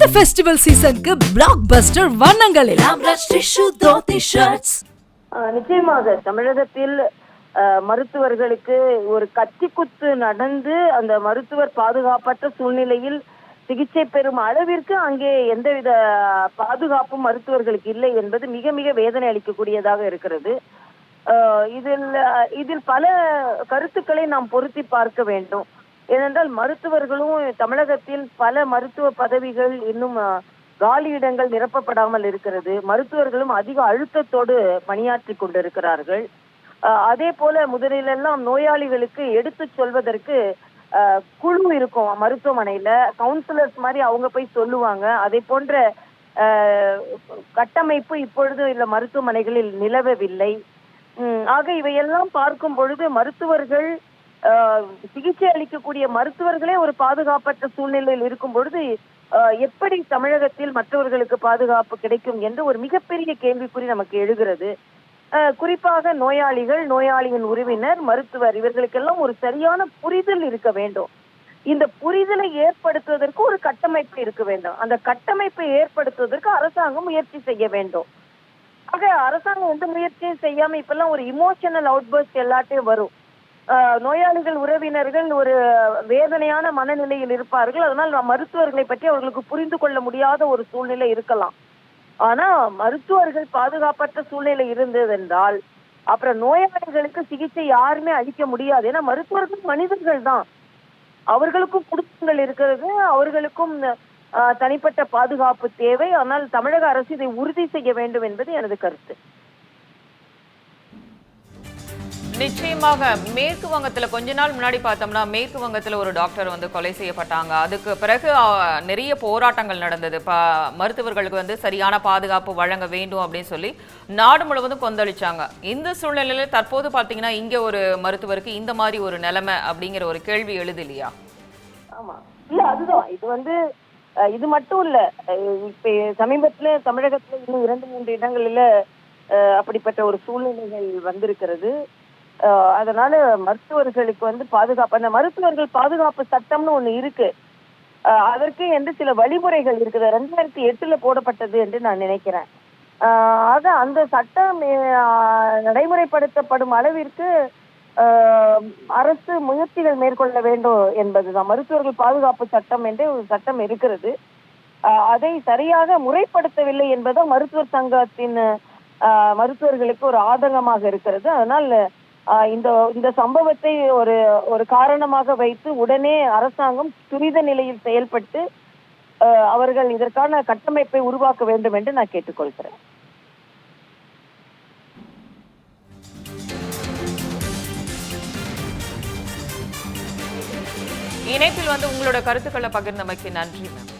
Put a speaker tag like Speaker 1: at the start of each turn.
Speaker 1: இந்த ஃபெஸ்டிவல் சீசனுக்கு பிளாக் பஸ்டர் வண்ணங்களில்
Speaker 2: நிச்சயமாக. தமிழகத்தில் மருத்துவர்களுக்கு ஒரு கத்திக்குத்து நடந்து அந்த மருத்துவர் பாதுகாப்பற்ற சூழ்நிலையில் சிகிச்சை பெறும் அளவிற்கு அங்கே எந்தவித பாதுகாப்பும் மருத்துவர்களுக்கு இல்லை என்பது மிக மிக வேதனை அளிக்கக்கூடியதாக இருக்கிறது. இதில் இதில் பல கருத்துக்களை நாம் பொருத்தி பார்க்க வேண்டும். ஏனென்றால் மருத்துவர்களும் தமிழகத்தில் பல மருத்துவ பதவிகள் இன்னும் காலியிடங்கள் நிரப்பப்படாமல் இருக்கிறது. மருத்துவர்களும் அதிக அழுத்தத்தோடு பணியாற்றி கொண்டிருக்கிறார்கள். அதே போல முதலிலெல்லாம் நோயாளிகளுக்கு எடுத்து சொல்வதற்கு குழு இருக்கும் மருத்துவமனையில. கவுன்சிலர்ஸ் மாதிரி அவங்க போய் சொல்லுவாங்க. அதே போன்ற கட்டமைப்பு இப்பொழுது இல்ல மருத்துவமனைகளில் நிலவவில்லை. ஆக இவையெல்லாம் பார்க்கும் பொழுது மருத்துவர்கள் சிகிச்சை அளிக்கக்கூடிய மருத்துவர்களே ஒரு பாதுகாப்பற்ற சூழ்நிலையில் இருக்கும் பொழுது ஆஹ், எப்படி தமிழகத்தில் மற்றவர்களுக்கு பாதுகாப்பு கிடைக்கும் என்று ஒரு மிகப்பெரிய கேள்விக்குறி நமக்கு எழுகிறது. ஆஹ், குறிப்பாக நோயாளிகள் நோயாளியின் உறவினர் மருத்துவர் இவர்களுக்கெல்லாம் ஒரு சரியான புரிதல் இருக்க வேண்டும். இந்த புரிதலை ஏற்படுத்துவதற்கு ஒரு கட்டமைப்பு இருக்க வேண்டும். அந்த கட்டமைப்பை ஏற்படுத்துவதற்கு அரசாங்கம் முயற்சி செய்ய வேண்டும். ஆக அரசாங்கம் எந்த முயற்சியும் செய்யாம இப்பெல்லாம் ஒரு இமோஷனல் அவுட்பர்ஸ்ட் எல்லாத்தையும் வரும். நோயாளிகள் உறவினர்கள் ஒரு வேதனையான மனநிலையில் இருப்பார்கள். அதனால் நான் மருத்துவர்களை பற்றி அவர்களுக்கு புரிந்து கொள்ள முடியாத ஒரு சூழ்நிலை இருக்கலாம். ஆனா மருத்துவர்கள் பாதுகாப்பற்ற சூழ்நிலை இருந்ததென்றால் அப்புறம் நோயாளிகளுக்கு சிகிச்சை யாருமே அளிக்க முடியாது. ஏன்னா மருத்துவர்கள் மனிதர்கள் தான். அவர்களுக்கும் குடும்பங்கள் இருக்கிறது. அவர்களுக்கும் ஆஹ், தனிப்பட்ட பாதுகாப்பு தேவை. ஆனால் தமிழக அரசு இதை உறுதி செய்ய வேண்டும் என்பது எனது கருத்து.
Speaker 3: நிச்சயமாக மேற்கு வங்கத்தில் கொஞ்ச நாள் முன்னாடி பார்த்தோம்னா மேற்கு வங்கத்தில் ஒரு டாக்டர் வந்து கொலை செய்யப்பட்டாங்க. அதுக்கு பிறகு நிறைய போராட்டங்கள் நடந்தது. ப மருத்துவர்களுக்கு வந்து சரியான பாதுகாப்பு வழங்க வேண்டும் அப்படின்னு சொல்லி நாடு முழுவதும் கொந்தளிச்சாங்க. இந்த சூழ்நிலையில தற்போது பார்த்தீங்கன்னா இங்க ஒரு மருத்துவருக்கு இந்த மாதிரி ஒரு நிலைமை அப்படிங்கிற ஒரு கேள்வி எழுது இல்லையா?
Speaker 2: ஆமா. இல்லை அதுதான். இது வந்து அஹ், இது மட்டும் இல்ல. இப்போ சமீபத்தில் சமீபத்துல தமிழகத்துல இன்னும் இரண்டு மூன்று இடங்களில அஹ், அப்படிப்பட்ட ஒரு சூழ்நிலைகள் வந்திருக்கிறது. அதனால மருத்துவர்களுக்கு வந்து பாதுகாப்பு அந்த மருத்துவர்கள் பாதுகாப்பு சட்டம்னு ஒண்ணு இருக்கு. அதற்கு என்று சில வழிமுறைகள் இருக்குது. ரெண்டாயிரத்தி எட்டுல போடப்பட்டது என்று நான் நினைக்கிறேன். ஆஹ் ஆக அந்த சட்டம் நடைமுறைப்படுத்தப்படும் அளவிற்கு ஆஹ், அரசு முயற்சிகள் மேற்கொள்ள வேண்டும் என்பதுதான். மருத்துவர்கள் பாதுகாப்பு சட்டம் என்று ஒரு சட்டம் இருக்கிறது. அதை சரியாக முறைப்படுத்தவில்லை என்பதும் மருத்துவர் சங்கத்தின் ஆஹ், மருத்துவர்களுக்கு ஒரு ஆதங்கமாக இருக்கிறது. அதனால் இந்த இந்த சம்பவத்தை ஒரு ஒரு காரணமாக வைத்து உடனே அரசாங்கம் துரித நிலையில் செயல்பட்டு அவர்கள் இதற்கான கட்டமைப்பை உருவாக்க வேண்டும் என்று நான் கேட்டுக்கொள்கிறேன்.
Speaker 3: இணைப்பில் வந்து உங்களோட கருத்துக்களை பகிர்ந்தமைக்கு நன்றி மேம்